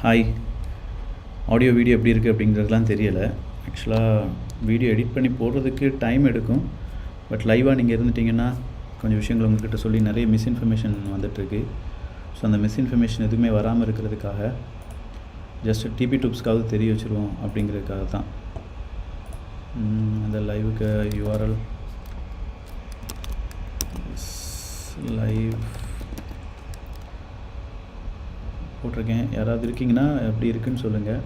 Hi audio video எப்படி இருக்குது அப்படிங்கிறதுலாம் தெரியலை. ஆக்சுவலாக வீடியோ எடிட் பண்ணி போடுறதுக்கு டைம் எடுக்கும். பட் லைவாக நீங்கள் இருந்துட்டிங்கன்னா கொஞ்சம் விஷயங்கள் உங்கள்கிட்ட சொல்லி நிறைய மிஸ்இன்ஃபர்மேஷன் வந்துட்டுருக்கு. ஸோ அந்த மிஸ்இன்ஃபர்மேஷன் எதுவுமே வராமல் இருக்கிறதுக்காக ஜஸ்ட் டிபி டூப்ஸ்க்காவது தெரிய வச்சுருவோம் அப்படிங்கிறதுக்காக தான். அந்த லைவுக்கு யூஆர்எல் லைவ் போட்டிருக்கேன். யாராவது இருக்கீங்கன்னா எப்படி இருக்குன்னு சொல்லுங்கள்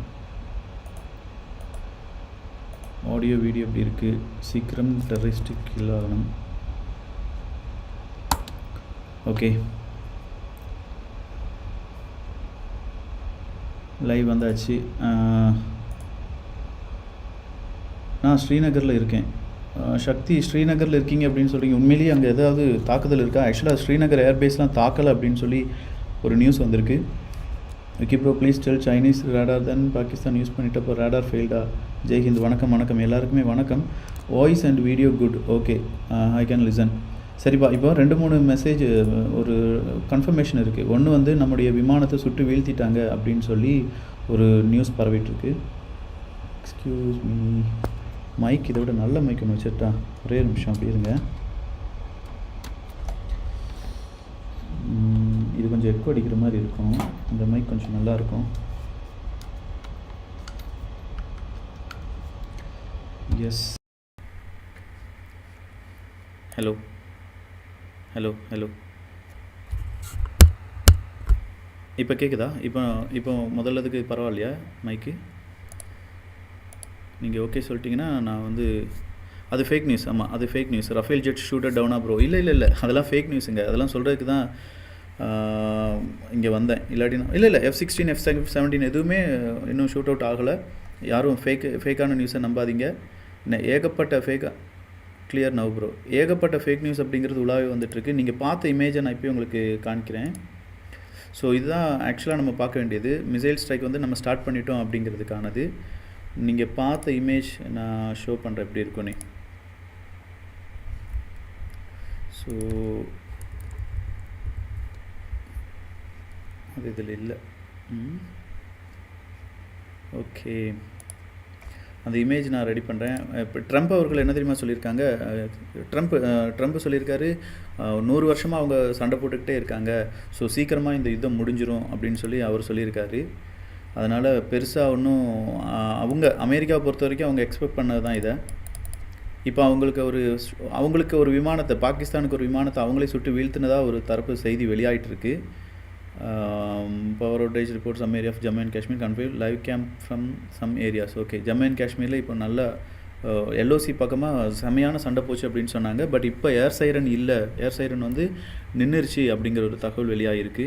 ஆடியோ வீடியோ எப்படி இருக்குது சீக்கிரம் டெரரிஸ்டிக் கில் ஓகே லைவ் வந்தாச்சு. நான் ஸ்ரீநகரில் இருக்கேன். சக்தி ஸ்ரீநகரில் இருக்கீங்க அப்படின்னு சொல்லி உண்மையிலேயே அங்கே ஏதாவது தாக்குதல் இருக்கா? ஆக்சுவலாக ஸ்ரீநகர் ஏர்பேஸ்லாம் தாக்கலை அப்படின்னு சொல்லி ஒரு நியூஸ் வந்திருக்கு. Vicky bro bro please tell Chinese radar then Pakistan use பண்ணிட்டப்போ radar ஃபெயில்டா ஜெய்ஹிந்த் வணக்கம் வணக்கம். எல்லாருக்குமே வணக்கம். Voice and video good okay I can listen சரிப்பா இப்போ ரெண்டு மூணு மெசேஜ் ஒரு கன்ஃபர்மேஷன் இருக்குது ஒன்று வந்து நம்முடைய விமானத்தை சுட்டு வீழ்த்திட்டாங்க அப்படின்னு சொல்லி ஒரு நியூஸ் பரவிட்டுருக்கு. எக்ஸ்கியூஸ் மீ மைக் இதை விட நல்ல மைக் ஒன்று வச்சுட்டா ஒரே நிமிஷம் அப்படி இருங்க ம், இது கொஞ்சம் எக்கோ அடிக்கிற மாதிரி இருக்கும். இந்த மைக் கொஞ்சம் நல்லா இருக்கும். எஸ் ஹலோ ஹலோ ஹலோ இப்போ கேட்குதா இப்போ இப்போ முதல்லதுக்கு பரவாயில்லையா மைக்கு நீங்கள் ஓகே சொல்லிட்டீங்கன்னா நான் வந்து அது ஃபேக் நியூஸ் ஆமாம் அது fake news Rafale jet shooter டவுனா ப்ரோ இல்லை இல்லை இல்லை. அதெல்லாம் ஃபேக் நியூஸுங்க அதெல்லாம் சொல்கிறதுக்கு தான் இங்கே வந்தேன். இல்லாட்டி நான் இல்லை இல்லை எஃப் சிக்ஸ்டீன் எஃப் செவன்டீன் எதுவுமே இன்னும் ஷூட் அவுட் ஆகலை. யாரும் ஃபேக் ஃபேக்கான நியூஸை நம்பாதீங்க. என்ன ஏகப்பட்ட ஃபேக்காக கிளியர் நவ் ப்ரோ ஏகப்பட்ட ஃபேக் நியூஸ் அப்படிங்கிறது உலாவே வந்துட்டுருக்கு. நீங்கள் பார்த்த இமேஜை நான் இப்போயும் உங்களுக்கு காணிக்கிறேன் ஸோ இதுதான் ஆக்சுவலாக நம்ம பார்க்க வேண்டியது. மிசைல் ஸ்ட்ரைக் வந்து நம்ம ஸ்டார்ட் பண்ணிட்டோம் அப்படிங்கிறதுக்கானது. நீங்கள் பார்த்த இமேஜ் நான் ஷோ பண்ணுறேன் எப்படி இருக்குன்னு ஸோ அது இதில் இல்லை. ஓகே. அந்த இமேஜ் நான் ரெடி பண்ணுறேன் இப்போ ட்ரம்ப் அவர்கள் என்ன தெரியுமா சொல்லியிருக்காங்க? ட்ரம்ப் ட்ரம்ப் சொல்லியிருக்காரு நூறு வருஷமாக அவங்க சண்டை போட்டுக்கிட்டே இருக்காங்க. ஸோ சீக்கிரமாக இந்த யுத்தம் முடிஞ்சிரும் அப்படின்னு சொல்லி அவர் சொல்லியிருக்காரு. அதனால் பெருசாக ஒன்றும் அவங்க அமெரிக்காவை பொறுத்த வரைக்கும் அவங்க எக்ஸ்பெக்ட் பண்ணது தான் இதை. இப்போ அவங்களுக்கு ஒரு அவங்களுக்கு ஒரு விமானத்தை பாகிஸ்தானுக்கு ஒரு விமானத்தை அவங்களே சுட்டு வீழ்த்தினதா ஒரு தரப்பு செய்தி வெளியாயிட்டு இருக்கு. Power outage report some area of Jammu and Kashmir கன்ஃபியூ live camp from some areas okay Jammu and காஷ்மீரில் இப்போ நல்ல uh, எல்ஓசி பக்கமாக செமையான சண்டை போச்சு அப்படின்னு சொன்னாங்க. பட் இப்போ ஏர் சைரன் இல்லை. ஏர் சைரன் வந்து நின்றுருச்சு அப்படிங்கிற ஒரு தகவல் வெளியாகிருக்கு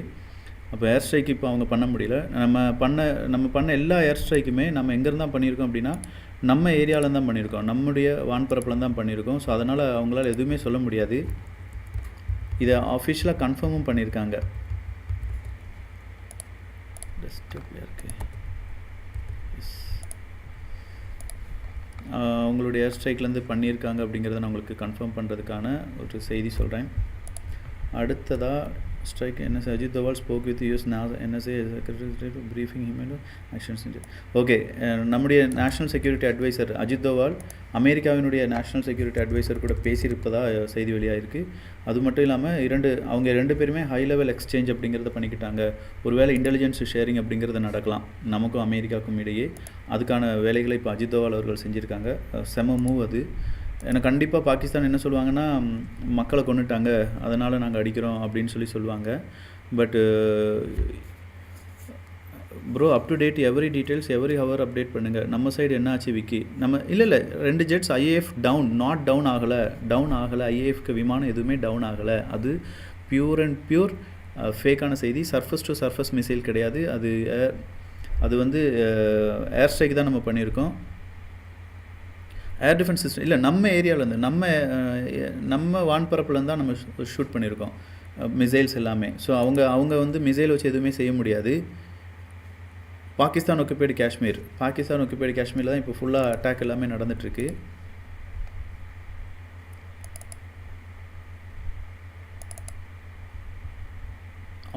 அப்போ ஏர் ஸ்ட்ரைக் இப்போ அவங்க பண்ண முடியல. நம்ம பண்ண நம்ம பண்ண எல்லா ஏர் ஸ்ட்ரைக்குமே நம்ம எங்கேருந்து தான் பண்ணியிருக்கோம் அப்படின்னா நம்ம ஏரியாவில் தான் பண்ணியிருக்கோம் நம்முடைய வான்பரப்பில் தான் பண்ணியிருக்கோம் ஸோ அதனால் அவங்களால எதுவுமே சொல்ல முடியாது. இதை ஆஃபிஷியலாக கன்ஃபார்மும் பண்ணியிருக்காங்க டெஸ்க்டாப்ல இருக்கு Yes. ஆஹ் உங்களுடைய ஏர் ஸ்ட்ரைக்லேருந்து பண்ணியிருக்காங்க அப்படிங்கிறத நான் உங்களுக்கு கன்ஃபார்ம் பண்ணுறதுக்கான ஒரு செய்தி சொல்கிறேன் அடுத்ததாக strike NS Ajit Doval spoke with US NSA secretary briefing human national okay நம்முடைய national security advisor Ajit Doval அமெரிக்காவினுடைய நேஷனல் செக்யூரிட்டி அட்வைசர் கூட பேசியிருப்பதா செய்தி செய்தி இருக்குது அது மட்டும் இல்லாமல் இரண்டு அவங்க ரெண்டு பேருமே ஹை லெவல் எக்ஸ்சேஞ்ச் அப்படிங்கிறத பண்ணிக்கிட்டாங்க. ஒருவேளை இன்டெலிஜென்ஸ் ஷேரிங் அப்படிங்கிறது நடக்கலாம் நமக்கும் அமெரிக்காவுக்கும் இடையே. அதுக்கான வேலைகளை இப்போ அஜித் தோவால் அவர்கள் செஞ்சுருக்காங்க. செமமும் செம மூவ் அது. எனக்கு கண்டிப்பாக பாகிஸ்தான் என்ன சொல்லுவாங்கன்னா மக்களை கொண்டுட்டாங்க அதனால் நாங்கள் அடிக்கிறோம் அப்படின்னு சொல்லி சொல்லுவாங்க. But bro up to date every details every hour update பண்ணுங்கள் நம்ம சைடு என்ன ஆச்சு விக்கி? நம்ம இல்லை இல்லை ரெண்டு jets IAF down not down ஆகலை. டவுன் ஆகலை ஐஏஎஃப்க்கு விமானம் எதுவுமே டவுன் ஆகலை. அது பியூர் அண்ட் பியூர் ஃபேக்கான செய்தி. சர்ஃபஸ் டு சர்ஃபஸ் மிசைல் கிடையாது. அது அது வந்து ஏர் ஸ்ட்ரைக் தான் நம்ம பண்ணியிருக்கோம். ஏர் டிஃபென்ஸ் சிஸ்டம் இல்லை நம்ம ஏரியாவிலேருந்து நம்ம நம்ம வான்பரப்புலேருந்து தான் நம்ம ஷூட் பண்ணியிருக்கோம் மிசைல்ஸ் எல்லாமே. ஸோ அவங்க அவங்க வந்து மிசைல் வச்சு எதுவுமே செய்ய முடியாது. பாகிஸ்தான் ஒக்குபைடு காஷ்மீர். பாகிஸ்தான் ஒக்குபைடு காஷ்மீரில் தான் இப்போ ஃபுல்லாக அட்டாக் எல்லாமே நடந்துகிட்ருக்கு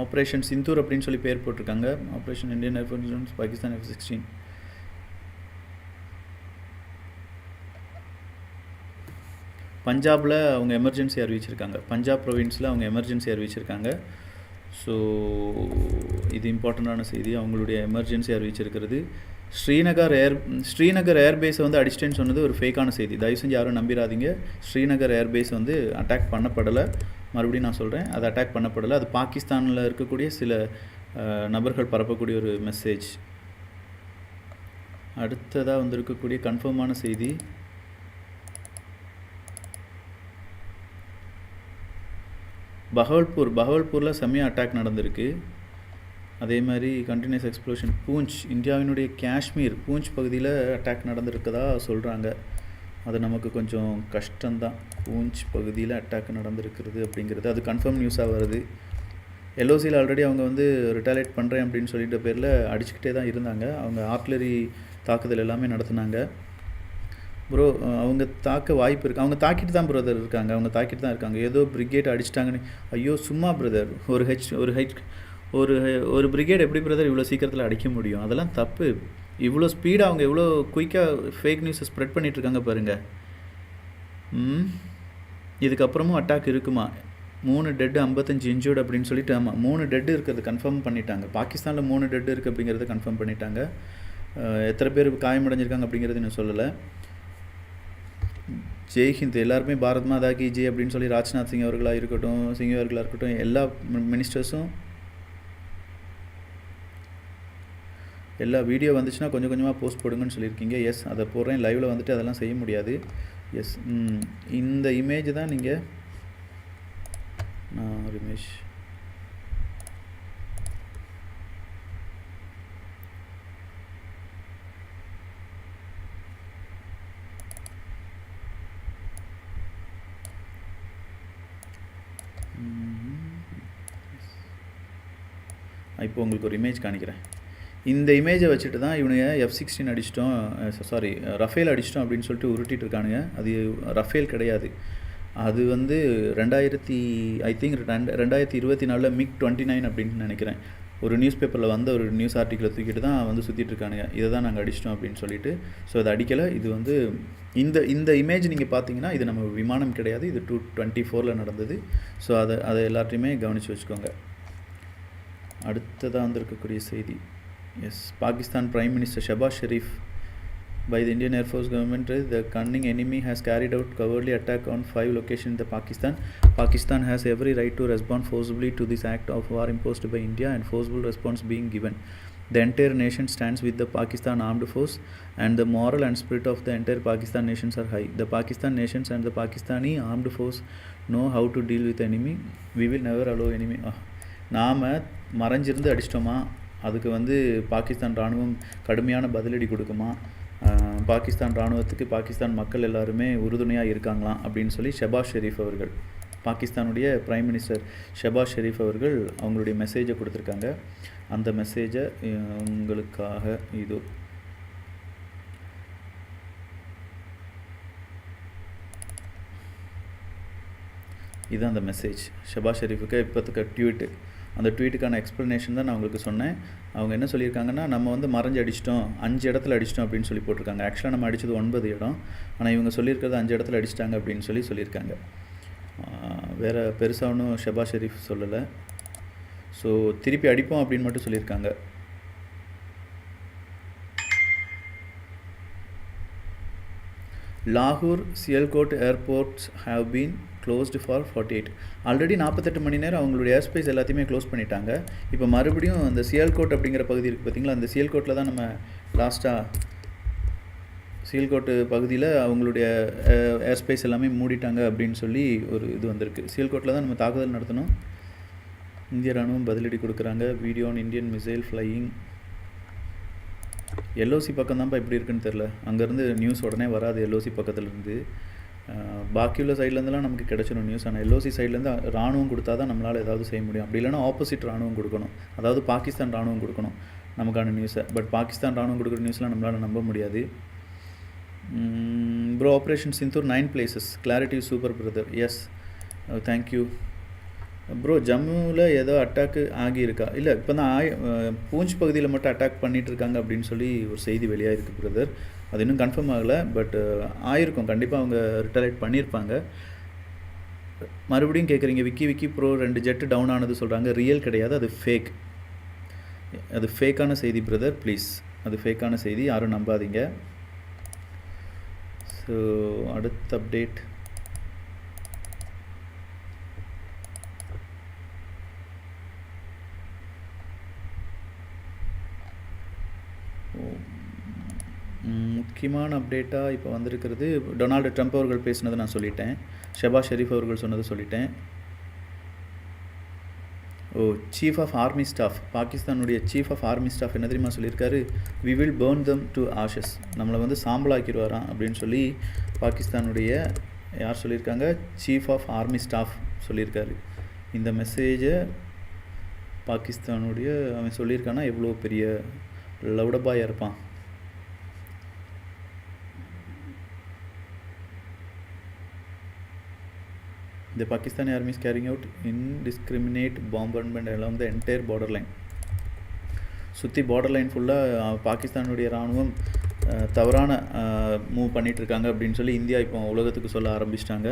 ஆப்ரேஷன் சிந்தூர் அப்படின்னு சொல்லி பேர் போட்டிருக்காங்க. Operation Indian air force Pakistan F sixteen பஞ்சாபில் அவங்க எமர்ஜென்சி அறிவிச்சிருக்காங்க பஞ்சாப் ப்ரொவின்ஸில் அவங்க எமர்ஜென்சி அறிவிச்சிருக்காங்க ஸோ இது இம்பார்ட்டண்ட்டான செய்தி. அவங்களுடைய எமர்ஜென்சி அறிவிச்சிருக்கிறது ஸ்ரீநகர் ஏர் ஸ்ரீநகர் ஏர்பேஸை வந்து அடிச்சிட்டேன்னு சொன்னது ஒரு ஃபேக்கான செய்தி. தயவு செஞ்சு யாரும் நம்பிடாதீங்க ஸ்ரீநகர் ஏர்பேஸ் வந்து அட்டாக் பண்ணப்படலை. மறுபடியும் நான் சொல்கிறேன் அது அட்டாக் பண்ணப்படலை. அது பாகிஸ்தானில் இருக்கக்கூடிய சில நபர்கள் பரப்பக்கூடிய ஒரு மெசேஜ் அடுத்ததாக வந்திருக்கக்கூடிய கன்ஃபார்மான செய்தி. பகவல்பூர் பகவல்பூரில் செம்மையாக அட்டாக் நடந்திருக்கு. அதே மாதிரி கண்டினியூஸ் எக்ஸ்ப்ளோஷன் பூஞ்ச் இந்தியாவினுடைய காஷ்மீர் பூஞ்ச் பகுதியில் அட்டாக் நடந்திருக்கதா சொல்கிறாங்க அது நமக்கு கொஞ்சம் கஷ்டம்தான். பூஞ்ச் பகுதியில் அட்டாக் நடந்திருக்கிறது அப்படிங்கிறது. அது கன்ஃபார்ம் நியூஸாக வருது. எல்ஓசியில் ஆல்ரெடி அவங்க வந்து ரிட்டாலேட் பண்ணுறேன் அப்படின்னு சொல்லிட்ட பேரில் அடிச்சுக்கிட்டே தான் இருந்தாங்க. அவங்க ஆர்ட்லரி தாக்குதல் எல்லாமே நடத்துனாங்க. ப்ரோ அவங்க தாக்க வாய்ப்பு இருக்குது அவங்க தாக்கிட்டு தான் பிரதர் இருக்காங்க. அவங்க தாக்கிட்டு தான் இருக்காங்க. ஏதோ பிரிகேட் அடிச்சிட்டாங்கன்னு. ஐயோ சும்மா பிரதர் ஒரு ஹெச் ஒரு ஹெச் ஒரு ஒரு பிரிகேட் எப்படி பிரதர் இவ்வளோ சீக்கிரத்தில் அடிக்க முடியும்? அதெல்லாம் தப்பு. இவ்வளோ ஸ்பீடாக அவங்க எவ்வளோ குயிக்காக ஃபேக் நியூஸை ஸ்ப்ரெட் பண்ணிகிட்ருக்காங்க இருக்காங்க பாருங்கள் ம்? இதுக்கப்புறமும் அட்டாக் இருக்குமா? மூணு டெட்டு ஐம்பத்தஞ்சு இன்ஜூர்டு அப்படின்னு சொல்லிட்டு ஆமாம் மூணு டெட்டு இருக்கிறது கன்ஃபார்ம் பண்ணிட்டாங்க. பாகிஸ்தானில் மூணு டெட்டு இருக்குது அப்படிங்கிறத கன்ஃபார்ம் பண்ணிட்டாங்க. எத்தனை பேர் காயமடைஞ்சிருக்காங்க அப்படிங்கிறது இன்னும் சொல்லலை. ஜெய்ஹிந்த் எல்லாருமே பாரத் மாதா கி ஜே அப்படின்னு சொல்லி ராஜ்நாத் சிங் அவர்களாக இருக்கட்டும் சிங் அவர்களாக இருக்கட்டும் எல்லா மினிஸ்டர்ஸும் எல்லா வீடியோ வந்துச்சுன்னா கொஞ்சம் கொஞ்சமாக போஸ்ட் போடுங்கன்னு சொல்லியிருக்கீங்க. எஸ் அதை போடுறேன். லைவில் வந்துட்டு அதெல்லாம் செய்ய முடியாது. எஸ் இந்த இமேஜ் தான் நீங்கள் நான் ரமேஷ் இப்போ உங்களுக்கு ஒரு இமேஜ் காணிக்கிறேன். இந்த இமேஜை வச்சுட்டு தான் இவனுங்க எஃப் சிக்ஸ்டீன் அடிச்சிட்டோம் சாரி ரஃபேல் அடிச்சிட்டோம் அப்படின்னு சொல்லிட்டு உருட்டிட்டு இருக்கானுங்க. அது ரஃபேல் கிடையாது. அது வந்து ரெண்டாயிரத்தி ஐ திங்க் ரெண்டு ரெண்டாயிரத்தி இருபத்தி நாலில் மிக் டுவெண்ட்டி நைன் அப்படின்னு நினைக்கிறேன். ஒரு நியூஸ் பேப்பரில் வந்த ஒரு நியூஸ் ஆர்டிக்கலை தூக்கிட்டு தான் வந்து சுற்றிட்டு இருக்கானுங்க. இதை தான் நாங்கள் அடிச்சிட்டோம் அப்படின்னு சொல்லிட்டு. ஸோ அதை அடிக்கலை. இது வந்து இந்த இந்த இமேஜ் நீங்கள் பார்த்தீங்கன்னா இது நம்ம விமானம் கிடையாது. இது டூ டுவெண்ட்டி ஃபோரில் நடந்தது. ஸோ அதை அதை எல்லாத்தையுமே கவனித்து வச்சுக்கோங்க. அடுத்ததாக வந்திருக்கக்கூடிய செய்தி S Pakistan prime minister Shahbaz Sharif by the Indian Air Force government, uh, the cunning enemy has carried out cowardly attack on five locations in the Pakistan. Pakistan has every right to respond forcibly to this act of war imposed by India and forcible response being given. The entire nation stands with the Pakistan armed force and the moral and spirit of the entire Pakistan nations are high. The Pakistan nations and the Pakistani armed force know how to deal with enemy. We will never allow enemy. Ah. நாம் மறைஞ்சிருந்து அடிச்சிட்டோமா? அதுக்கு வந்து பாகிஸ்தான் இராணுவம் கடுமையான பதிலடி கொடுக்குமா? பாகிஸ்தான் இராணுவத்துக்கு பாகிஸ்தான் மக்கள் எல்லாருமே உறுதுணையாக இருக்காங்களாம் அப்படின்னு சொல்லி ஷெபாஸ் ஷெரீஃப் அவர்கள் பாகிஸ்தானுடைய பிரைம் மினிஸ்டர் ஷெபாஸ் ஷெரீஃப் அவர்கள் அவங்களுடைய மெசேஜை கொடுத்துருக்காங்க. அந்த மெசேஜை உங்களுக்காக இது. இதுதான் அந்த மெசேஜ் ஷபாஸ் ஷெரீஃபுக்கு இப்போத்துக்கு ட்வீட்டு அந்த ட்வீட்டுக்கான எக்ஸ்ப்ளனேஷன் தான் நான் உங்களுக்கு சொன்னேன். அவங்க என்ன சொல்லியிருக்காங்கன்னா நம்ம வந்து மறைஞ்சு அடிச்சிட்டோம் அஞ்சு இடத்துல அடிச்சிட்டோம் அப்படின்னு சொல்லி போட்டிருக்காங்க. ஆக்சுவலாக நம்ம அடித்தது ஒன்பது இடம். ஆனால் இவங்க சொல்லியிருக்கிறது அஞ்சு இடத்துல அடிச்சிட்டாங்க அப்படின்னு சொல்லி சொல்லியிருக்காங்க. வேறு பெருசாக ஒன்றும் ஷெபா ஷெரீஃப் சொல்லலை. ஸோ திருப்பி அடிப்போம் அப்படின்னு மட்டும் சொல்லியிருக்காங்க. லாகூர் Sialkot airports have been closed for forty eight already நாற்பத்தெட்டு மணி நேரம் அவங்களுடைய ஏர் ஸ்பேஸ் எல்லாத்தையுமே க்ளோஸ் பண்ணிட்டாங்க. இப்போ மறுபடியும் அந்த சியல்கோட் அப்படிங்கிற பகுதி இருக்குது பார்த்தீங்களா அந்த சியல்கோட்டில் தான் நம்ம லாஸ்ட்டாக சீல்கோட்டு பகுதியில் அவங்களுடைய ஏர் ஸ்பேஸ் எல்லாமே மூடிட்டாங்க அப்படின்னு சொல்லி ஒரு இது வந்திருக்கு. சீல்கோட்டில் தான் நம்ம தாக்குதல் நடத்தணும். இந்திய ராணுவம் பதிலடி கொடுக்குறாங்க. Video on Indian missile flying LOC பக்கம் தான்ப்பா எப்படி இருக்குன்னு தெரில அங்கேருந்து நியூஸ் உடனே வராது எல்ஓசி பக்கத்துலேருந்து பாக்கி உள்ள சைட்லேருந்துலாம் நமக்கு கிடச்சிடும் நியூஸ் ஆனால் எல்ஓசி சைட்லேருந்து ராணுவம் கொடுத்தா தான் நம்மளால் ஏதாவது செய்ய முடியும். அப்படி இல்லைன்னா ஆப்போசிட் ராணுவம் கொடுக்கணும். அதாவது பாகிஸ்தான் ராணுவம் கொடுக்கணும் நமக்கான நியூஸை பட் பாகிஸ்தான் ராணுவம் கொடுக்குற நியூஸ்லாம் நம்மளால் நம்ப முடியாது. Bro operation Sindoor nine places clarity super brother yes thank you bro ஜம்முவில் ஏதோ அட்டாக்கு ஆகியிருக்கா? இல்லை இப்போ தான் ஆய் பூஞ்ச் பகுதியில் மட்டும் அட்டாக் பண்ணிகிட்ருக்காங்க இருக்காங்க அப்படின்னு சொல்லி ஒரு செய்தி வெளியாக இருக்குது பிரதர் அது இன்னும் கன்ஃபார்ம் ஆகலை பட் ஆயிருக்கும். கண்டிப்பாக அவங்க ரிட்டலைட் பண்ணியிருப்பாங்க. மறுபடியும் கேட்குறீங்க விக்கி விக்கி ப்ரோ ரெண்டு ஜெட்டு டவுன் ஆனது சொல்கிறாங்க ரியல் கிடையாது அது ஃபேக் அது ஃபேக்கான செய்தி பிரதர் ப்ளீஸ் அது ஃபேக்கான செய்தி யாரும் நம்பாதீங்க. ஸோ அடுத்த அப்டேட் முக்கியமான அப்டேட்டாக இப்போ வந்திருக்கிறது டொனால்டு ட்ரம்ப் அவர்கள் பேசினதை நான் சொல்லிட்டேன். ஷெபாஸ் ஷெரீஃப் அவர்கள் சொன்னதை சொல்லிட்டேன். Oh chief of army staff பாகிஸ்தானுடைய சீஃப் ஆஃப் ஆர்மி ஸ்டாஃப் என்ன தெரியுமா சொல்லியிருக்காரு? We will burn them to ashes நம்மளை வந்து சாம்பலாக்கிடுவாராம் அப்படின்னு சொல்லி பாகிஸ்தானுடைய யார் சொல்லியிருக்காங்க? சீஃப் ஆஃப் ஆர்மி ஸ்டாஃப் சொல்லியிருக்காரு. இந்த மெசேஜை பாகிஸ்தானுடைய அவன் சொல்லியிருக்கானா எவ்வளோ பெரிய லவுடபாயாக இருப்பான். The Pakistani army is carrying out indiscriminate bombardment along the entire borderline. சுற்றி பார்டர் லைன் ஃபுல்லாக பாகிஸ்தானுடைய இராணுவம் தவறான மூவ் பண்ணிட்டு இருக்காங்க அப்படின்னு சொல்லி இந்தியா இப்போ உலகத்துக்கு சொல்ல ஆரம்பிச்சிட்டாங்க.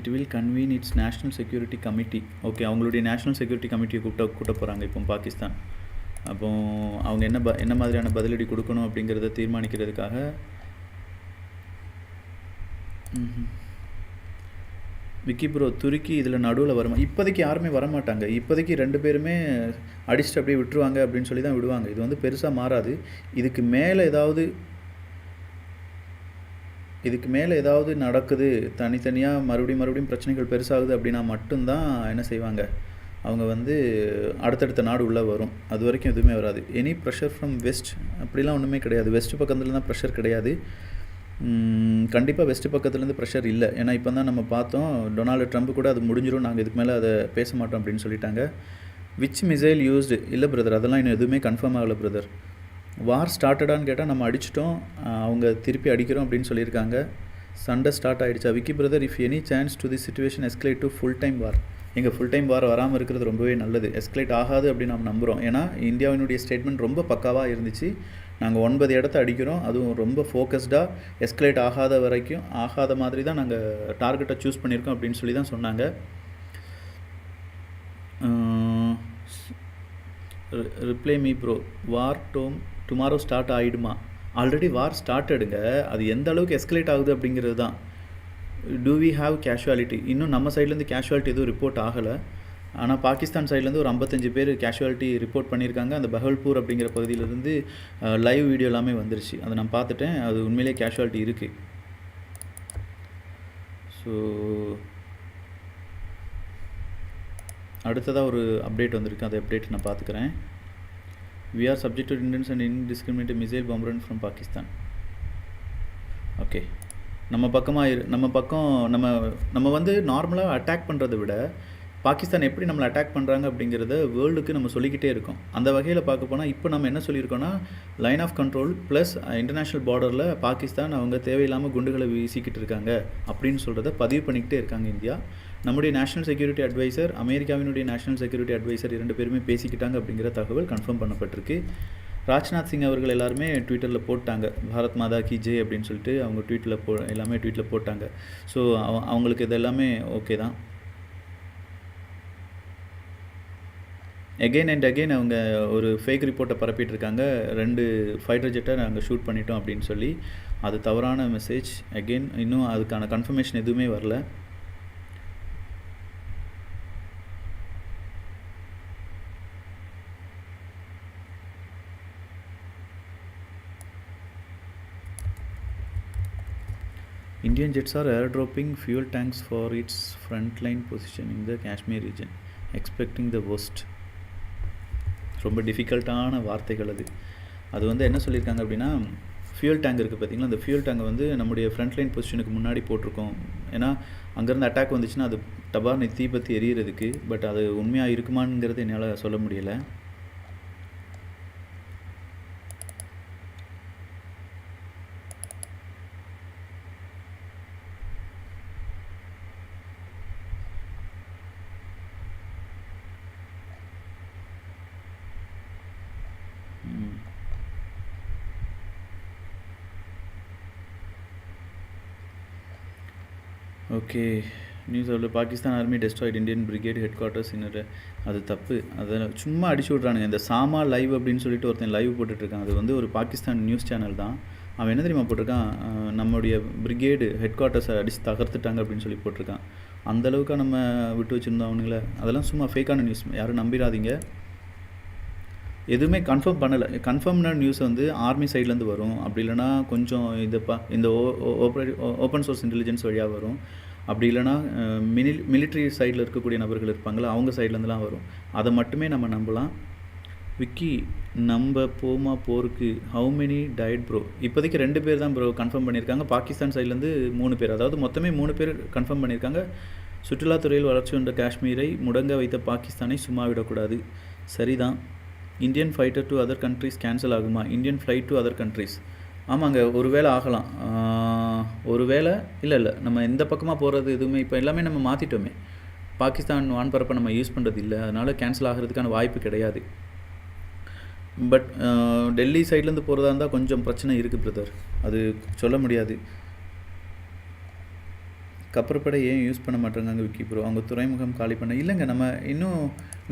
It will convene its national security committee okay அவங்களுடைய நேஷ்னல் செக்யூரிட்டி கமிட்டியை கூட்ட கூட்ட போகிறாங்க இப்போ பாகிஸ்தான். அப்போ அவங்க என்ன ப என்ன மாதிரியான பதிலடி கொடுக்கணும் அப்படிங்கிறத தீர்மானிக்கிறதுக்காக. விக்கி ப்ரோ துருக்கி இதில் நடுவில் வருமா. இப்போதைக்கு யாருமே வரமாட்டாங்க. இப்போதைக்கு ரெண்டு பேருமே அடிச்சுட்டு அப்படியே விட்டுருவாங்க அப்படின்னு சொல்லி தான் விடுவாங்க. இது வந்து பெருசாக மாறாது. இதுக்கு மேலே ஏதாவது இதுக்கு மேலே ஏதாவது நடக்குது தனித்தனியாக மறுபடியும் மறுபடியும் பிரச்சனைகள் பெருசாகுது அப்படின்னா மட்டும்தான் என்ன செய்வாங்க? அவங்க வந்து அடுத்தடுத்த நாடு உள்ளே வரும். அது வரைக்கும் எதுவுமே வராது. எனி ப்ரெஷர் ஃப்ரம் வெஸ்ட் அப்படிலாம் ஒன்றுமே கிடையாது. வெஸ்ட் பக்கத்தில் தான் ப்ரெஷர் கிடையாது கண்டிப்பாக வெஸ்ட் பக்கத்துலேருந்து ப்ரெஷர் இல்லை. ஏன்னா இப்போ தான் நம்ம பார்த்தோம் டொனால்டு ட்ரம்ப் கூட அது முடிஞ்சிடும் நாங்கள் இதுக்கு மேலே அதை பேச மாட்டோம் அப்படின்னு சொல்லிட்டாங்க. விச் மிசைல் யூஸ்டு இல்லை பிரதர் அதெல்லாம் இன்னும் எதுவுமே கன்ஃபார்ம் ஆகலை பிரதர் வார் ஸ்டார்டடான்னு கேட்டால் நம்ம அடிச்சிட்டோம் அவங்க திருப்பி அடிக்கிறோம் அப்படின்னு சொல்லியிருக்காங்க. சண்டை ஸ்டார்ட் ஆகிடுச்சா Vicky brother if any chance to the situation escalate to full time war எங்கள் ஃபுல் டைம் வார் வராமல் இருக்கிறது ரொம்பவே நல்லது. எஸ்கலேட் ஆகாது அப்படின்னு நம்ம நம்புகிறோம் ஏன்னா இந்தியாவினுடைய ஸ்டேட்மெண்ட் ரொம்ப பக்காவாக இருந்துச்சு. நாங்கள் ஒன்பது இடத்த அடிக்கிறோம். அதுவும் ரொம்ப ஃபோக்கஸ்டாக எஸ்கலேட் ஆகாத வரைக்கும் ஆகாத மாதிரி தான் நாங்கள் டார்கெட்டை சூஸ் பண்ணியிருக்கோம் அப்படின்னு சொல்லி தான் சொன்னாங்க. ரிப்ளை மீ ப்ரோ வார் டோம் டுமாரோ ஸ்டார்ட் ஆகிடுமா ஆல்ரெடி வார் ஸ்டார்ட் எடுங்க அது எந்த அளவுக்கு எஸ்கலேட் ஆகுது அப்படிங்கிறது தான். டூ வி ஹாவ் கேஷுவாலிட்டி இன்னும் நம்ம சைட்லேருந்து கேஷுவாலிட்டி எதுவும் ரிப்போர்ட் ஆகலை. ஆனால் பாகிஸ்தான் சைட்லேருந்து ஒரு ஐம்பத்தஞ்சு பேர் கேஷுவாலிட்டி ரிப்போர்ட் பண்ணியிருக்காங்க. அந்த பஹல்பூர் அப்படிங்கிற பகுதியிலேருந்து லைவ் வீடியோ எல்லாமே வந்துருச்சு. அதை நான் பார்த்துட்டேன். அது உண்மையிலே கேஷுவாலிட்டி இருக்குது ஸோ அடுத்ததாக ஒரு அப்டேட் வந்திருக்கு. அந்த அப்டேட் நான் பார்த்துக்கிறேன். We are subject to Indians and indiscriminate missile bombardment from Pakistan okay நம்ம பக்கமாக இரு நம்ம பக்கம் நம்ம நம்ம வந்து நார்மலாக அட்டாக் பண்ணுறதை விட பாகிஸ்தான் எப்படி நம்மளை அட்டாக் பண்ணுறாங்க அப்படிங்கிறத வேர்ல்டுக்கு நம்ம சொல்லிக்கிட்டே இருக்கோம். அந்த வகையில் பார்க்க போனால் இப்போ நம்ம என்ன சொல்லியிருக்கோன்னா line of control plus international பார்டரில் பாகிஸ்தான் அவங்க தேவையில்லாமல் குண்டுகளை வீசிக்கிட்டு இருக்காங்க அப்படின்னு சொல்கிறத பதிவு பண்ணிக்கிட்டே இருக்காங்க இந்தியா. நம்முடைய நேஷனல் செக்யூரிட்டி அட்வைசர் அமெரிக்காவினுடைய நேஷனல் செக்யூரிட்டி அட்வைசர் இரண்டு பேருமே பேசிக்கிட்டாங்க அப்படிங்கிற தகவல் கன்ஃபார்ம் பண்ணப்பட்டிருக்கு. ராஜ்நாத் சிங் அவர்கள் எல்லாருமே ட்விட்டரில் போட்டாங்க. பாரத் மாதா கி ஜெய் அப்படின்னு சொல்லிட்டு அவங்க ட்வீட்டில் போ எல்லாமே ட்வீட்டில் போட்டாங்க. ஸோ அவங்களுக்கு இது எல்லாமே ஓகே தான். எகெயின் அண்ட் அகெயின் அவங்க ஒரு ஃபேக் ரிப்போர்ட்டை பரப்பிட்டு இருக்காங்க ரெண்டு ஃபைட்டர் ஜெட்டை நாங்கள் ஷூட் பண்ணிட்டோம் அப்படின்னு சொல்லி. அது தவறான மெசேஜ் அகெயின் இன்னும் அதுக்கான கன்ஃபர்மேஷன் எதுவுமே வரல. Indian jets are airdropping fuel tanks for its frontline position in the Kashmir region expecting the worst. ரொம்ப டிஃபிகல்ட்டான வார்த்தைகள் அது. அது வந்து என்ன சொல்லியிருக்காங்க அப்படின்னா ஃபியூல் டேங்க் இருக்குது பார்த்தீங்களா? அந்த ஃபியூல் டேங்கை வந்து நம்முடைய ஃப்ரண்ட்லைன் பொசிஷனுக்கு முன்னாடி போட்டிருக்கோம். ஏன்னா அங்கேருந்து அட்டாக் வந்துச்சுன்னா அது டபார்னு தீ பற்றி எரியறதுக்கு பட் அது உண்மையாக இருக்குமாங்கிறது என்னால் சொல்ல முடியலை. ஓகே. நியூஸ் அவ்வளோ Pakistan army destroyed Indian brigade headquarters இன்னொரு அது தப்பு. அதை சும்மா அடிச்சு விட்றானுங்க இந்த சாமா லைவ் அப்படின்னு சொல்லிட்டு ஒருத்தன் லைவ் போட்டுட்ருக்கான் அது வந்து ஒரு பாகிஸ்தான் நியூஸ் சேனல் தான். அவன் என்ன தெரியுமா போட்டிருக்கான்? நம்முடைய பிரிகேடு ஹெட் குவார்ட்டர்ஸை அடித்து தகர்த்துட்டாங்க அப்படின்னு சொல்லி போட்டிருக்கான். அந்தளவுக்கு நம்ம விட்டு வச்சுருந்தோம் அவனுங்களே. அதெல்லாம் சும்மா ஃபேக்கான நியூஸ் யாரும் நம்பிடாதீங்க எதுவுமே கன்ஃபார்ம் பண்ணலை. கன்ஃபார்ம்னா நியூஸ் வந்து ஆர்மி சைட்லேருந்து வரும். அப்படி இல்லைனா கொஞ்சம் இது ப இந்த ஓப்பன் சோர்ஸ் இன்டெலிஜென்ஸ் வழியாக வரும். அப்படி இல்லைனா மினி மிலிட்ரி சைடில் இருக்கக்கூடிய நபர்கள் இருப்பாங்களா அவங்க சைட்லேருந்துலாம் வரும். அதை மட்டுமே நம்ம நம்பலாம். விக்கி நம்ம போமா போருக்கு ஹவு மெனி டயட் ப்ரோ இப்போதைக்கு ரெண்டு பேர் தான் ப்ரோ கன்ஃபார்ம் பண்ணியிருக்காங்க. பாகிஸ்தான் சைட்லேருந்து மூணு பேர். அதாவது மொத்தமே மூணு பேர் கன்ஃபார்ம் பண்ணியிருக்காங்க. சுற்றுலாத்துறையில் வளர்ச்சி கொண்ட காஷ்மீரை முடங்க வைத்த பாகிஸ்தானை சும்மா விடக்கூடாது. சரிதான். Indian fighter to other countries cancel ஆகுமா? Indian flight to other countries ஆமாங்க ஒருவேளை ஆகலாம். ஒரு ஒருவேளை இல்லை இல்லை. நம்ம எந்த பக்கமாக போகிறது எதுவுமே இப்போ எல்லாமே நம்ம மாற்றிட்டோமே பாகிஸ்தான் வான்பரப்பை நம்ம யூஸ் பண்ணுறது இல்லை. அதனால் கேன்சல் ஆகிறதுக்கான வாய்ப்பு கிடையாது. பட் டெல்லி சைட்லேருந்து போகிறதா இருந்தால் கொஞ்சம் பிரச்சனை இருக்குது பிரதர் அது சொல்ல முடியாது. கப்பற்படை ஏன் யூஸ் பண்ண மாட்டேங்கிறாங்க விக்கி ப்ரோ அவங்க துறைமுகம் காலி பண்ண இல்லைங்க நம்ம இன்னும்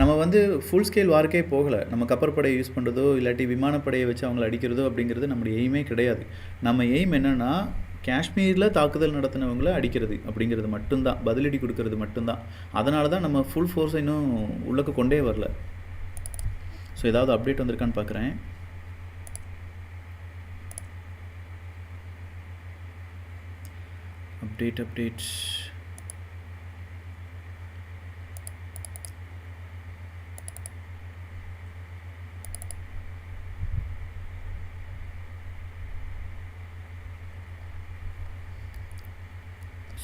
நம்ம வந்து ஃபுல் ஸ்கேல் வார்க்கே போகலை. நம்ம கப்பற்படையை யூஸ் பண்ணுறதோ இல்லாட்டி விமானப்படையை வச்சு அவங்கள அடிக்கிறதோ அப்படிங்கிறது நம்மளுடைய எய்மே கிடையாது. நம்ம எய்ம் என்னென்னா காஷ்மீரில் தாக்குதல் நடத்தினவங்களை அடிக்கிறது அப்படிங்கிறது மட்டும்தான். பதிலடி கொடுக்கறது மட்டும்தான். அதனால தான் நம்ம ஃபுல் ஃபோர்ஸை இன்னும் உள்ளக்கு கொண்டே வரல. ஸோ ஏதாவது அப்டேட் வந்திருக்கான்னு பார்க்குறேன் அப்டேட் அப்டேட்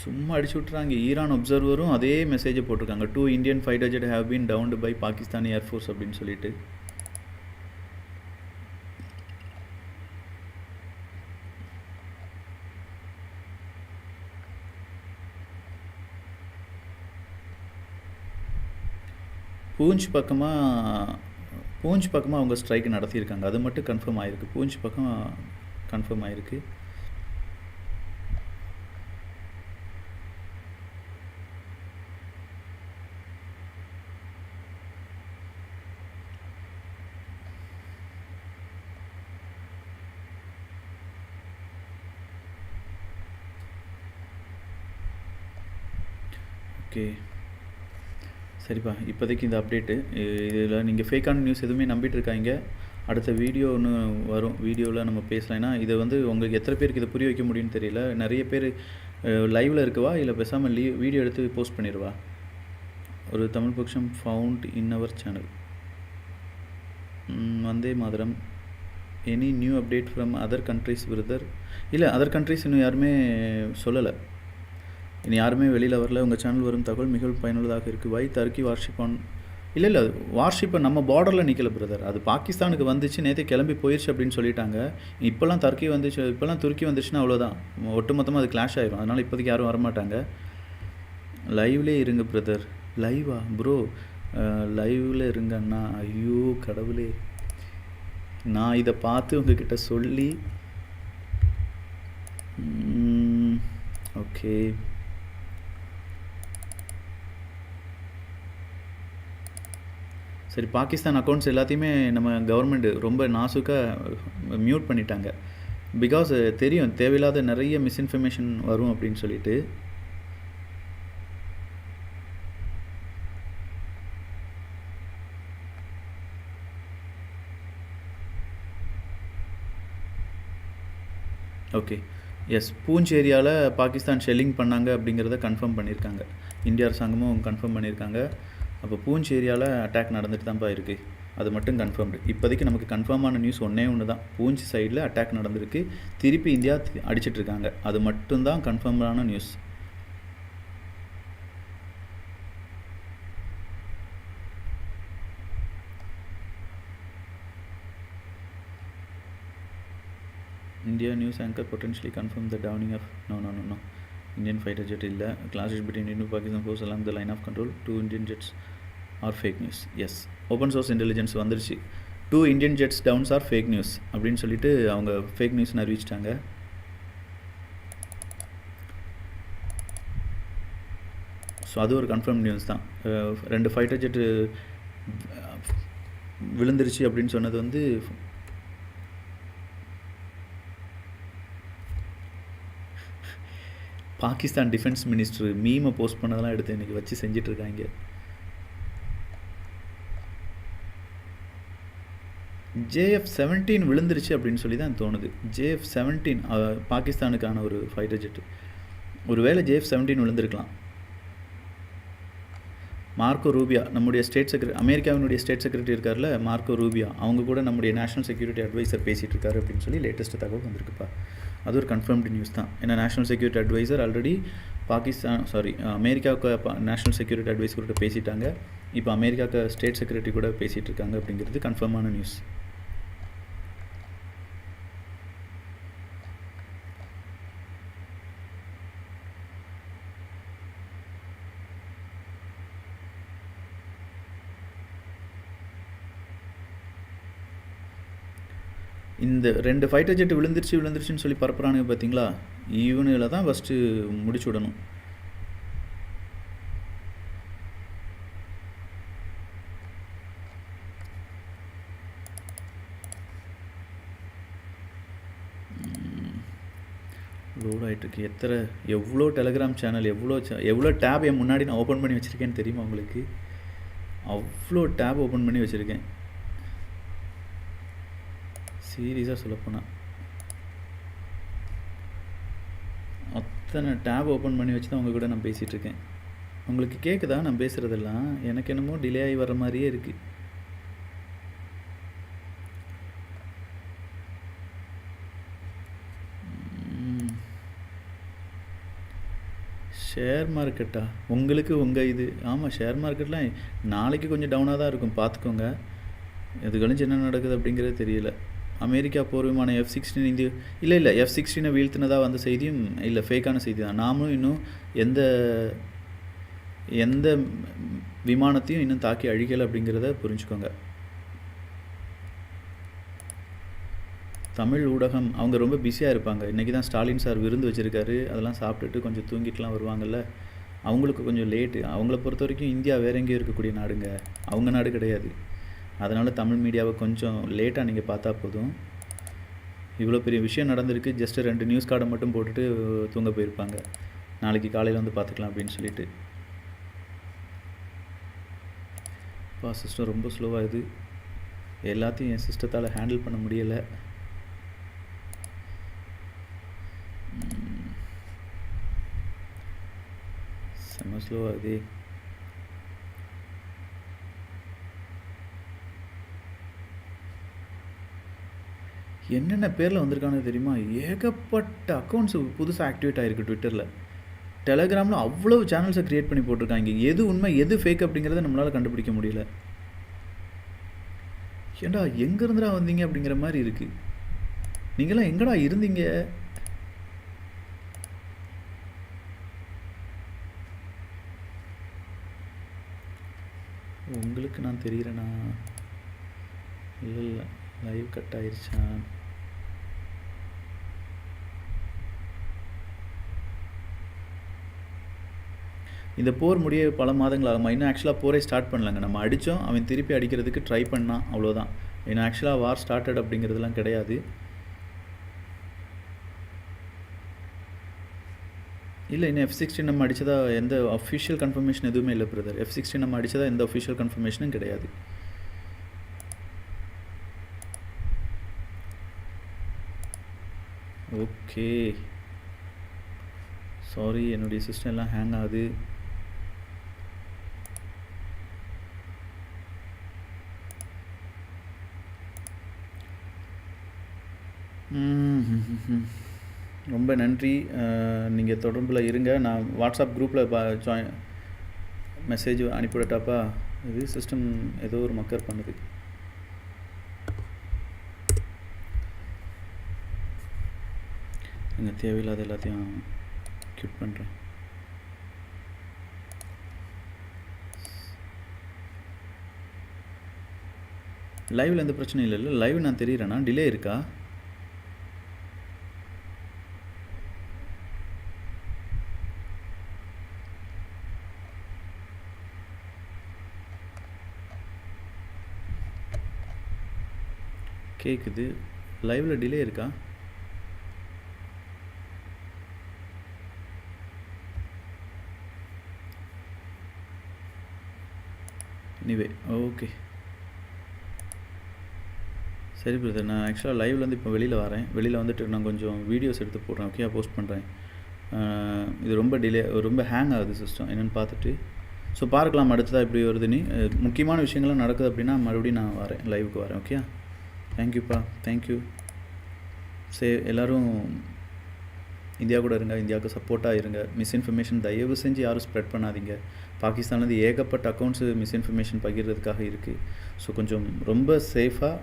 சும்மா அடிச்சு விட்றாங்க ஈரான் அப்சர்வரும் அதே மெசேஜை போட்டிருக்காங்க. Two Indian fighter jet have been downed by Pakistani air force அப்படின்னு சொல்லிட்டு. பூஞ்ச் பக்கமாக பூஞ்ச் பக்கமாக அவங்க ஸ்ட்ரைக் நடத்தியிருக்காங்க. அது மட்டும் கன்ஃபார்ம் ஆயிருக்கு. பூஞ்ச் பக்கம் கன்ஃபார்ம் ஆயிருக்கு. ஓகே சரிப்பா இப்போதைக்கு இந்த அப்டேட்டு இதில் நீங்கள் ஃபேக்கான நியூஸ் எதுவுமே நம்பிட்டு இருக்காங்க அடுத்த வீடியோ ஒன்று வரும். வீடியோவில் நம்ம பேசலாம். ஏன்னா இதை வந்து உங்களுக்கு எத்தனை பேருக்கு இதை புரிய வைக்க முடியும்னு தெரியல. நிறைய பேர் லைவில் இருக்கவா? இல்லை பேசாமல் லீவ் வீடியோ எடுத்து போஸ்ட் பண்ணிடுவா? ஒரு Tamil பக்ஷம் found in our channel Vande Mataram. Any new update from other countries விருதர் இல்லை அதர் கண்ட்ரீஸ் இன்னும் யாருமே சொல்லலை. இனி யாருமே வெளியில் வரல. உங்கள் சேனல் வரும் தகவல் மிகவும் பயனுள்ளதாக இருக்குது வை டர்க்கி வார்ஷிப்பான் இல்லை இல்லை வார்ஷிப்பை நம்ம பார்டரில் நிற்கல பிரதர் அது பாகிஸ்தானுக்கு வந்துச்சு நேற்று கிளம்பி போயிடுச்சு அப்படின்னு சொல்லிட்டாங்க. இப்போல்லாம் தர்க்கி வந்துச்சு இப்போல்லாம் துருக்கி வந்துச்சுன்னா அவ்வளோதான் ஒட்டுமொத்தமாக அது கிளாஷ் ஆயிரும். அதனால் இப்போதைக்கு யாரும் வரமாட்டாங்க. லைவ்லே இருங்க பிரதர் லைவா ப்ரோ லைவில் இருங்கண்ணா ஐயோ கடவுளே. நான் இதை பார்த்து உங்ககிட்ட சொல்லி ஓகே சரி பாகிஸ்தான் அக்கௌண்ட்ஸ் எல்லாத்தையுமே நம்ம கவர்மெண்ட் ரொம்ப நாசுக்காக மியூட் பண்ணிட்டாங்க. பிகாஸ் தெரியும் தேவையில்லாத நிறைய மிஸ்இன்ஃபர்மேஷன் வரும் அப்படின்னு சொல்லிட்டு. ஓகே எஸ் பூஞ்ச் ஏரியாவில் பாகிஸ்தான் ஷெல்லிங் பண்ணாங்க அப்படிங்கிறத கன்ஃபார்ம் பண்ணியிருக்காங்க இந்தியா அரசாங்கமும் கன்ஃபார்ம் பண்ணியிருக்காங்க அப்போ பூஞ்ச் ஏரியாவில் அட்டாக் நடந்துட்டு தான்ப்பா இருக்குது அது மட்டும் கன்ஃபார்ம்டு இப்போதைக்கு நமக்கு கன்ஃபார்மான நியூஸ் ஒன்றே ஒன்று தான் பூஞ்ச் சைடில் அட்டாக் நடந்திருக்கு. திருப்பி இந்தியா அடிச்சிட்டு இருக்காங்க அது மட்டும்தான் கன்ஃபார்மான news India news anchor potentially confirmed the downing of no no no no. Indian fighter jet இல்லை clashes between Indian and Pakistan force along the line of control. Two Indian jets are fake yes open source intelligence வந்துருச்சு two Indian jets downs are fake news அப்படின்னு சொல்லிட்டு அவங்க fake நியூஸ்னு அறிவிச்சிட்டாங்க so அது ஒரு confirm news தான் ரெண்டு fighter jet விழுந்துருச்சு அப்படின்னு சொன்னது வந்து பாகிஸ்தான் டிஃபென்ஸ் மினிஸ்டர் மீமை போஸ்ட் பண்ணதெல்லாம் எடுத்து இன்றைக்கி வச்சு செஞ்சிட்ருக்காங்க. ஜேஎஃப் செவன்டீன் விழுந்துருச்சு அப்படின்னு சொல்லி தான் தோணுது ஜேஎஃப் செவன்டீன் பாகிஸ்தானுக்கான ஒரு ஃபைட்டர் ஜெட்டு ஒருவேளை ஜேஎஃப் செவன்டீன் விழுந்திருக்கலாம். மார்க்கோ ரூபியா நம்முடைய ஸ்டேட் செக்ரட்டரி அமெரிக்காவினுடைய ஸ்டேட் செக்ரட்டரி இருக்கார்ல மார்க்கோ ரூபியா அவங்க கூட நம்முடைய நேஷனல் செக்யூரிட்டி அட்வைசர் பேசிகிட்டு இருக்காரு அப்படின்னு சொல்லி லேட்டஸ்ட் தகவல் வந்திருக்குப்பா. அது ஒரு கன்ஃபர்ம்டு நியூஸ் தான். ஏன்னா national security adviser already Pakistan sorry அமெரிக்காவுக்கு நேஷனல் செக்யூரிட்டி அட்வைஸ் கூட பேசிட்டாங்க. இப்போ அமெரிக்காவுக்கு ஸ்டேட் செக்ரட்டரி கூட பேசிகிட்டு இருக்காங்க அப்படிங்கிறது கன்ஃபார்மான நியூஸ் இந்த ரெண்டு ஃபைட்டர் ஜெட் விழுந்துருச்சு விழுந்துருச்சுன்னு சொல்லி பரப்புறானுங்க பார்த்தீங்களா இவனுகளை தான் ஃபஸ்ட்டு முடிச்சு விடணும். லோட் ஆகிட்டுருக்கு எத்தனை எவ்வளோ டெலகிராம் சேனல் எவ்வளோ எவ்வளோ டேப் என் முன்னாடி நான் ஓப்பன் பண்ணி வச்சுருக்கேன்னு தெரியுமா உங்களுக்கு? அவ்வளோ டேப் ஓப்பன் பண்ணி வச்சுருக்கேன். சீரியஸாக சொல்லப்போனால் அத்தனை டேப் ஓப்பன் பண்ணி வச்சு தான் உங்கள் கூட நான் பேசிகிட்டு இருக்கேன் உங்களுக்கு கேட்குதா நான் பேசுகிறதெல்லாம் எனக்கு என்னமோ டிலே ஆகி வர மாதிரியே இருக்குது ஷேர் மார்க்கெட்டா உங்களுக்கு உங்கள் இது. ஆமாம் ஷேர் மார்க்கெட்லாம் நாளைக்கு கொஞ்சம் டவுனாக தான் இருக்கும். பார்த்துக்கோங்க. இது கழிஞ்சு என்ன நடக்குது அப்படிங்கிறது தெரியல. அமெரிக்கா போர் விமானம் எஃப் சிக்ஸ்டீன் இந்திய இல்லை இல்லை எஃப் சிக்ஸ்டீனை வீழ்த்தினதாக வந்த செய்தியும் இல்லை ஃபேக்கான செய்தி தான். நாமளும் இன்னும் எந்த எந்த விமானத்தையும் இன்னும் தாக்கி அழிக்கலை அப்படிங்கிறத புரிஞ்சுக்கோங்க. தமிழ் ஊடகம் அவங்க ரொம்ப பிஸியாக இருப்பாங்க. இன்றைக்கி தான் ஸ்டாலின் சார் விருந்து வச்சுருக்காரு. அதெல்லாம் சாப்பிட்டுட்டு கொஞ்சம் தூங்கிட்டுலாம் வருவாங்கல்ல. அவங்களுக்கு கொஞ்சம் லேட்டு அவங்கள பொறுத்த வரைக்கும் இந்தியா வேற எங்கேயும் இருக்கக்கூடிய நாடுங்க. அவங்க நாடு கிடையாது. அதனால் தமிழ் மீடியாவை கொஞ்சம் லேட்டாக நீங்கள் பார்த்தா போதும். இவ்வளோ பெரிய விஷயம் நடந்திருக்கு. ஜஸ்ட் ரெண்டு நியூஸ் கார்டை மட்டும் போட்டுட்டு தூங்க போயிருப்பாங்க. நாளைக்கு காலையில் வந்து பார்த்துக்கலாம் அப்படின்னு சொல்லிட்டு. பா சிஸ்டம் ரொம்ப ஸ்லோவாக இது எல்லாத்தையும் என் சிஸ்டத்தால் ஹேண்டில் பண்ண முடியலை. செம்ம ஸ்லோவாக இது என்னென்ன பேரில் வந்திருக்கானு தெரியுமா? ஏகப்பட்ட அக்கௌண்ட்ஸ் புதுசாக ஆக்டிவேட் ஆகிருக்கு ட்விட்டரில் டெலகிராமில் அவ்வளோ சேனல்ஸை க்ரியேட் பண்ணி போட்டிருக்காங்க. எது உண்மை எது ஃபேக் அப்படிங்கிறத நம்மளால் கண்டுபிடிக்க முடியல. ஏண்டா எங்கேருந்துடா வந்தீங்க அப்படிங்கிற மாதிரி இருக்குது நீங்களாம் எங்கடா இருந்தீங்க? உங்களுக்கு நான் தெரியறேனா? இல்லை இல்லை லைவ் கட் ஆயிருச்சா இந்த போர் முடிய பல மாதங்கள் ஆகுமா இன்னும் ஆக்சுவலாக போரே ஸ்டார்ட் பண்ணலங்க. நம்ம அடித்தோம் அவன் திருப்பி அடிக்கிறதுக்கு ட்ரை பண்ணான் அவ்வளோதான் இன்னும் ஆக்சுவலாக வார் ஸ்டார்டட் அப்படிங்கிறதுலாம் கிடையாது. இல்லை இன்னும் எஃப் சிக்ஸ்டீன் நம்ம அடித்ததா எந்த அஃபிஷியல் கன்ஃபர்மேஷன் எதுவுமே இல்லை பிரதர் எஃப் சிக்ஸ்டீன் நம்ம அடித்ததா எந்த அஃபிஷியல் கன்ஃபர்மேஷனும் கிடையாது. ஓகே சாரி என்னுடைய சிஸ்டம் எல்லாம் ஹேங் ஆகுது. ரொம்ப நன்றி. நீங்கள் தொடர்பில் இருங்க. நான் வாட்ஸ்அப் குரூப்பில் பா ஜாயின் மெசேஜ் அனுப்பிவிடட்டாப்பா. இது சிஸ்டம் ஏதோ ஒரு மக்கர் பண்ணுது. நீங்கள் தேவையில்லாத எல்லாத்தையும் கியூட் பண்ணுறேன் லைவில் எந்த பிரச்சனையும் இல்லை லைவ் நான் தெரியிறேன்னா டிலே இருக்கா? கேட்குது லைவில் டிலே இருக்கா? எனிவே ஓகே சரி பிரதர் நான் ஆக்சுவலாக லைவ்லேருந்து இப்போ வெளியில் வரேன். வெளியில் வந்துட்டு நான் கொஞ்சம் வீடியோஸ் எடுத்து போடுறேன் ஓகே போஸ்ட் பண்ணுறேன் இது ரொம்ப டிலே ரொம்ப ஹேங் ஆகுது சிஸ்டம் என்னென்னு பார்த்துட்டு. ஸோ பார்க்கலாம் அடுத்ததாக இப்படி வருதுன்னு முக்கியமான விஷயங்கள்லாம் நடக்குது அப்படின்னா மறுபடியும் நான் வரேன் லைவுக்கு வரேன் ஓகே தேங்க்யூப்பா தேங்க்யூ சே எல்லோரும் இந்தியா கூட இருங்க இந்தியாவுக்கு சப்போர்ட்டாக இருங்க. மிஸ்இன்ஃபர்மேஷன் தயவு செஞ்சு யாரும் ஸ்ப்ரெட் பண்ணாதீங்க. பாகிஸ்தான்லேருந்து ஏகப்பட்ட அக்கௌண்ட்ஸு மிஸ்இன்ஃபர்மேஷன் பகிர்றதுக்காக இருக்குது ஸோ கொஞ்சம் ரொம்ப சேஃபாக